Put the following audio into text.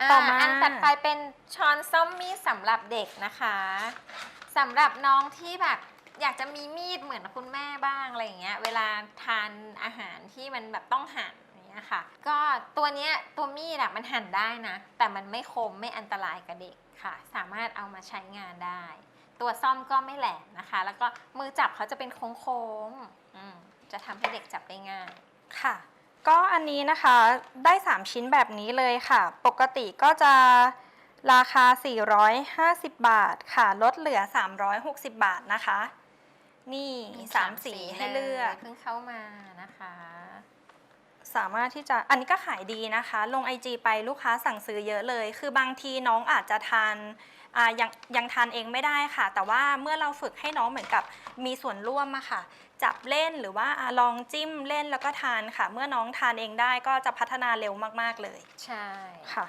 อ่าต่อมา อันถัดไปเป็นช้อนส้อมมีดสำหรับเด็กนะคะสำหรับน้องที่แบบอยากจะมีมีดเหมือนคุณแม่บ้างอะไรอย่างเงี้ย เวลาทานอาหารที่มันแบบต้องหั่นอย่างเงี้ยค่ะ ก็ตัวเนี้ยตัวมีดอะมันหั่นได้นะ แต่มันไม่คมไม่อันตรายกับเด็กค่ะ สามารถเอามาใช้งานได้ ตัวซ่อมก็ไม่แหลมนะคะ แล้วก็มือจับเขาจะเป็นโค้งๆอืมจะทำให้เด็กจับได้ง่ายค่ะ ก็อันนี้นะคะได้ 3 ชิ้นแบบนี้เลยค่ะ ปกติก็จะราคา 450 บาทค่ะ ลดเหลือ 360 บาทนะคะ นี่มี3สีให้เลือก เพิ่งเข้ามานะคะ สามารถที่จะอันนี้ก็ขายดีนะคะ ลง IG ไปลูกค้าสั่งซื้อเยอะเลย คือบางทีน้องอาจจะทานอ่ายังยังทานเองไม่ได้ค่ะ แต่ว่าเมื่อเราฝึกให้น้องเหมือนกับมีส่วนร่วมอะค่ะ จับเล่นหรือว่าอ่าลองจิ้มเล่นแล้วก็ทานค่ะ เมื่อน้องทานเองได้ก็จะพัฒนาเร็วมากๆเลยใช่ ค่ะ